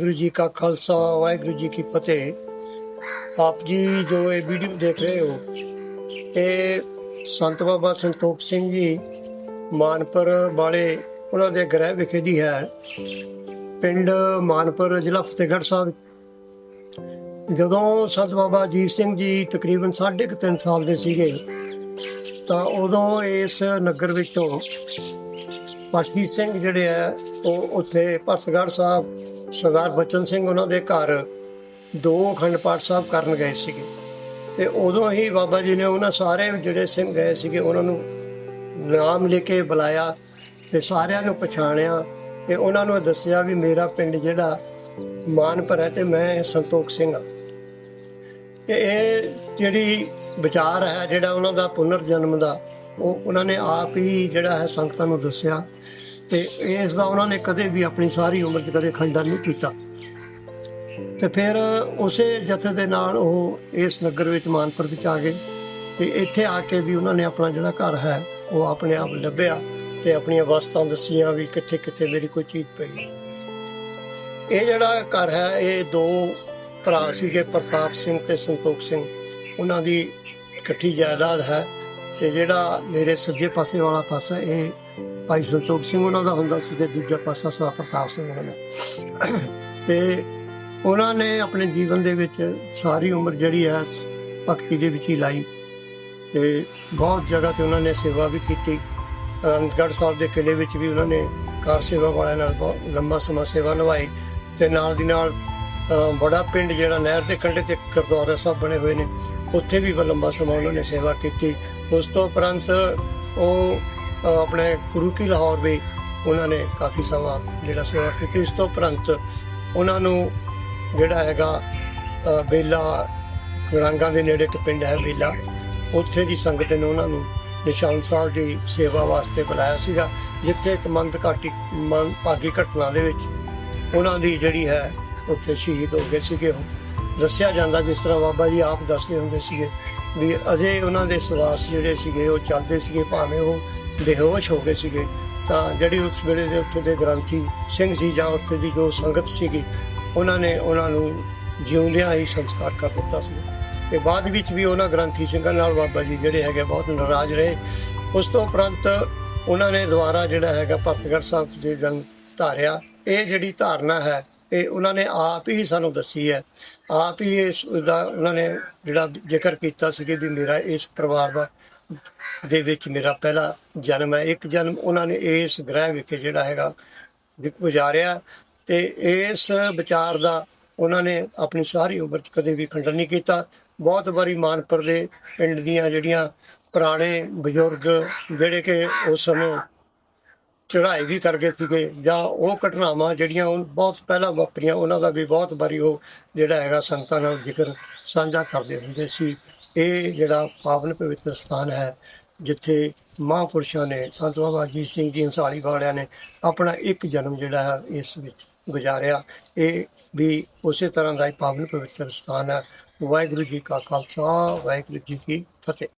ਗੁਰੂ ਜੀ ਕਾ ਖਾਲਸਾ, ਵਾਹਿਗੁਰੂ ਜੀ ਕੀ ਫਤਿਹ। ਆਪ ਜੀ ਜੋ ਇਹ ਵੀਡੀਓ ਦੇਖ ਰਹੇ ਹੋ, ਇਹ ਸੰਤ ਬਾਬਾ ਸੰਤੋਖ ਸਿੰਘ ਜੀ ਮਾਨਪੁਰ ਵਾਲੇ ਉਹਨਾਂ ਦੇ ਗ੍ਰਹਿ ਵਿਖੇ ਦੀ ਹੈ। ਪਿੰਡ ਮਾਨਪੁਰ, ਜ਼ਿਲ੍ਹਾ ਫਤਿਹਗੜ੍ਹ ਸਾਹਿਬ। ਜਦੋਂ ਸੰਤ ਬਾਬਾ ਅਜੀਤ ਸਿੰਘ ਜੀ ਤਕਰੀਬਨ 3.5 ਸਾਲ ਦੇ ਸੀਗੇ, ਤਾਂ ਉਦੋਂ ਇਸ ਨਗਰ ਵਿੱਚੋਂ ਪਾਸ਼ੀ ਸਿੰਘ ਜਿਹੜੇ ਆ, ਉਹ ਉੱਥੇ ਭਰਤਗੜ੍ਹ ਸਾਹਿਬ, ਸਰਦਾਰ ਬਚਨ ਸਿੰਘ ਉਹਨਾਂ ਦੇ ਘਰ ਦੋ ਅਖੰਡ ਪਾਠ ਸਾਹਿਬ ਕਰਨ ਗਏ ਸੀਗੇ। ਤੇ ਉਦੋਂ ਹੀ ਬਾਬਾ ਜੀ ਨੇ ਉਹਨਾਂ ਸਾਰੇ ਜਿਹੜੇ ਸਿੰਘ ਗਏ ਸੀਗੇ, ਉਹਨਾਂ ਨੂੰ ਨਾਮ ਲੈ ਕੇ ਬੁਲਾਇਆ ਤੇ ਸਾਰਿਆਂ ਨੂੰ ਪਛਾਣਿਆ ਤੇ ਉਹਨਾਂ ਨੂੰ ਦੱਸਿਆ ਵੀ ਮੇਰਾ ਪਿੰਡ ਜਿਹੜਾ ਮਾਨਪੁਰ ਹੈ ਤੇ ਮੈਂ ਸੰਤੋਖ ਸਿੰਘ ਹਾਂ। ਤੇ ਇਹ ਜਿਹੜੀ ਵਿਚਾਰ ਹੈ, ਜਿਹੜਾ ਉਹਨਾਂ ਦਾ ਪੁਨਰ ਜਨਮ ਦਾ ਉਹ ਉਹਨਾਂ ਨੇ ਆਪ ਹੀ ਜਿਹੜਾ ਹੈ ਸੰਗਤਾਂ ਨੂੰ ਦੱਸਿਆ ਤੇ ਇਸ ਦਾ ਉਹਨਾਂ ਨੇ ਕਦੇ ਵੀ ਆਪਣੀ ਸਾਰੀ ਉਮਰ 'ਚ ਕਦੇ ਖੰਡਨ ਨਹੀਂ ਕੀਤਾ। ਤੇ ਫਿਰ ਉਸੇ ਜਥੇ ਦੇ ਨਾਲ ਉਹ ਇਸ ਨਗਰ ਵਿੱਚ ਮਾਨਪੁਰ ਵਿੱਚ ਆ ਗਏ ਤੇ ਇੱਥੇ ਆ ਕੇ ਵੀ ਉਹਨਾਂ ਨੇ ਆਪਣਾ ਜਿਹੜਾ ਘਰ ਹੈ ਉਹ ਆਪਣੇ ਆਪ ਲੱਭਿਆ ਤੇ ਆਪਣੀਆਂ ਵਸਤਾਂ ਦੱਸੀਆਂ ਵੀ ਕਿੱਥੇ ਕਿੱਥੇ ਮੇਰੀ ਕੋਈ ਚੀਜ਼ ਪਈ। ਇਹ ਜਿਹੜਾ ਘਰ ਹੈ, ਇਹ ਦੋ ਭਰਾ ਸੀਗੇ, ਪ੍ਰਤਾਪ ਸਿੰਘ ਤੇ ਸੰਤੋਖ ਸਿੰਘ। ਉਹਨਾਂ ਦੀ ਇਕੱਠੀ ਜਾਇਦਾਦ ਹੈ। ਤੇ ਜਿਹੜਾ ਮੇਰੇ ਸੱਜੇ ਪਾਸੇ ਵਾਲਾ ਪਾਸਾ, ਇਹ ਭਾਈ ਸੰਤੋਖ ਸਿੰਘ ਉਹਨਾਂ ਦਾ ਹੁੰਦਾ ਸੀ ਤੇ ਦੂਜਾ ਪਾਸਾ ਸਾ ਪ੍ਰਤਾਪ ਸਿੰਘ ਉਹਨਾਂ ਦਾ। ਤੇ ਉਹਨਾਂ ਨੇ ਆਪਣੇ ਜੀਵਨ ਦੇ ਵਿੱਚ ਸਾਰੀ ਉਮਰ ਜਿਹੜੀ ਹੈ, ਭਗਤੀ ਦੇ ਵਿੱਚ ਹੀ ਲਾਈ ਤੇ ਬਹੁਤ ਜਗ੍ਹਾ ਤੇ ਉਹਨਾਂ ਨੇ ਸੇਵਾ ਵੀ ਕੀਤੀ। ਅਨੰਦਗੜ੍ਹ ਸਾਹਿਬ ਦੇ ਕਿਲੇ ਵਿੱਚ ਵੀ ਉਹਨਾਂ ਨੇ ਕਾਰ ਸੇਵਾ ਵਾਲਿਆਂ ਨਾਲ ਬਹੁਤ ਲੰਮਾ ਸਮਾਂ ਸੇਵਾ ਨਿਭਾਈ ਤੇ ਨਾਲ ਦੀ ਨਾਲ ਬੜਾ ਪਿੰਡ ਜਿਹੜਾ ਨਹਿਰ ਦੇ ਕੰਢੇ ਤੇ ਗੁਰਦੁਆਰਾ ਸਾਹਿਬ ਬਣੇ ਹੋਏ ਨੇ ਉੱਥੇ ਵੀ ਲੰਬਾ ਸਮਾਂ ਉਹਨਾਂ ਨੇ ਸੇਵਾ ਕੀਤੀ। ਉਸ ਤੋਂ ਉਪਰੰਤ ਉਹ ਆਪਣੇ ਗੁਰੂ ਕੀ ਲਾਹੌਰ ਵੀ ਉਹਨਾਂ ਨੇ ਕਾਫੀ ਸਮਾਂ ਜਿਹੜਾ ਸੇਵਾ ਕੀਤੀ। ਉਸ ਤੋਂ ਉਪਰੰਤ ਉਹਨਾਂ ਨੂੰ ਜਿਹੜਾ ਹੈਗਾ ਅ, ਬੇਲਾ ਗੜਾਂਗਾ ਦੇ ਨੇੜੇ ਇੱਕ ਪਿੰਡ ਹੈ ਬੇਲਾ। ਉੱਥੇ ਦੀ ਸੰਗਤ ਨੇ ਉਹਨਾਂ ਨੂੰ ਨਿਸ਼ਾਨ ਸਾਹਿਬ ਦੀ ਸੇਵਾ ਵਾਸਤੇ ਬੁਲਾਇਆ ਸੀਗਾ ਜਿੱਥੇ ਇੱਕ ਮੰਦ ਘਾਟੀ ਮੰਦ ਭਾਗੀ ਘਟਨਾ ਦੇ ਵਿੱਚ ਉਹਨਾਂ ਦੀ ਜਿਹੜੀ ਹੈ ਉੱਥੇ ਸ਼ਹੀਦ ਹੋ ਗਏ ਸੀਗੇ ਉਹ। ਦੱਸਿਆ ਜਾਂਦਾ ਜਿਸ ਤਰ੍ਹਾਂ ਬਾਬਾ ਜੀ ਆਪ ਦੱਸਦੇ ਹੁੰਦੇ ਸੀਗੇ ਵੀ ਅਜੇ ਉਹਨਾਂ ਦੇ ਸਵਾਸ ਜਿਹੜੇ ਸੀਗੇ, ਉਹ ਚੱਲਦੇ ਸੀਗੇ, ਭਾਵੇਂ ਉਹ ਬੇਹੋਸ਼ ਹੋ ਗਏ ਸੀਗੇ। ਤਾਂ ਜਿਹੜੀ ਉਸ ਵੇਲੇ ਦੇ ਉੱਥੇ ਦੇ ਗ੍ਰੰਥੀ ਸਿੰਘ ਸੀ ਜਾਂ ਉੱਥੇ ਦੀ ਜੋ ਸੰਗਤ ਸੀਗੀ, ਉਹਨਾਂ ਨੇ ਉਹਨਾਂ ਨੂੰ ਜਿਉਂਦਿਆਂ ਹੀ ਸੰਸਕਾਰ ਕਰ ਦਿੱਤਾ ਸੀ। ਤੇ ਬਾਅਦ ਵਿੱਚ ਵੀ ਉਹਨਾਂ ਗ੍ਰੰਥੀ ਸਿੰਘਾਂ ਨਾਲ ਬਾਬਾ ਜੀ ਜਿਹੜੇ ਹੈਗੇ ਬਹੁਤ ਨਾਰਾਜ਼ ਰਹੇ। ਉਸ ਤੋਂ ਉਪਰੰਤ ਉਹਨਾਂ ਨੇ ਦੁਬਾਰਾ ਜਿਹੜਾ ਹੈਗਾ ਭਰਤਗੜ੍ਹ ਸਾਹਿਬ ਦੇ ਜਨ ਧਾਰਿਆ। ਇਹ ਜਿਹੜੀ ਧਾਰਨਾ ਹੈ ਇਹ ਉਹਨਾਂ ਨੇ ਆਪ ਹੀ ਸਾਨੂੰ ਦੱਸੀ ਹੈ। ਆਪ ਹੀ ਇਸ ਦਾ ਉਹਨਾਂ ਨੇ ਜਿਹੜਾ ਜ਼ਿਕਰ ਕੀਤਾ ਸੀ ਕਿ ਵੀ ਮੇਰਾ ਇਸ ਪਰਿਵਾਰ ਦਾ ਦੇ ਵਿੱਚ ਮੇਰਾ ਪਹਿਲਾ ਜਨਮ ਹੈ। ਇੱਕ ਜਨਮ ਉਹਨਾਂ ਨੇ ਇਸ ਗ੍ਰਹਿ ਵਿਖੇ ਜਿਹੜਾ ਹੈਗਾ ਗੁਜ਼ਾਰਿਆ ਤੇ ਇਸ ਵਿਚਾਰ ਦਾ ਉਹਨਾਂ ਨੇ ਆਪਣੀ ਸਾਰੀ ਉਮਰ ਚ ਕਦੇ ਵੀ ਖੰਡਨ ਨਹੀਂ ਕੀਤਾ। ਬਹੁਤ ਵਾਰੀ ਮਾਨਪੁਰ ਦੇ ਪਿੰਡ ਦੀਆਂ ਜਿਹੜੀਆਂ ਪੁਰਾਣੇ ਬਜ਼ੁਰਗ ਜਿਹੜੇ ਕਿ ਉਸ ਸਮੇਂ ਚੜ੍ਹਾਈ ਵੀ ਕਰ ਗਏ ਸੀਗੇ ਜਾਂ ਉਹ ਘਟਨਾਵਾਂ ਜਿਹੜੀਆਂ ਉਹ ਬਹੁਤ ਪਹਿਲਾਂ ਵਾਪਰੀਆਂ, ਉਹਨਾਂ ਦਾ ਵੀ ਬਹੁਤ ਵਾਰੀ ਉਹ ਜਿਹੜਾ ਹੈਗਾ ਸੰਗਤਾਂ ਨਾਲ ਜ਼ਿਕਰ ਸਾਂਝਾ ਕਰਦੇ ਹੁੰਦੇ ਸੀ। ਇਹ ਜਿਹੜਾ ਪਾਵਨ ਪਵਿੱਤਰ ਸਥਾਨ ਹੈ, ਜਿੱਥੇ ਮਹਾਂਪੁਰਸ਼ਾਂ ਨੇ, ਸੰਤ ਬਾਬਾ ਅਜੀਤ ਸਿੰਘ ਜੀ ਅੰਸਾਲੀ ਵਾਲਿਆਂ ਨੇ ਆਪਣਾ ਇੱਕ ਜਨਮ ਜਿਹੜਾ ਹੈ, ਇਸ ਵਿੱਚ ਗੁਜ਼ਾਰਿਆ। ਇਹ ਵੀ ਉਸੇ ਤਰ੍ਹਾਂ ਦਾ ਹੀ ਪਾਵਨ ਪਵਿੱਤਰ ਸਥਾਨ ਹੈ। ਵਾਹਿਗੁਰੂ ਜੀ ਕਾ ਖਾਲਸਾ, ਵਾਹਿਗੁਰੂ ਜੀ ਕੀ ਫਤਿਹ।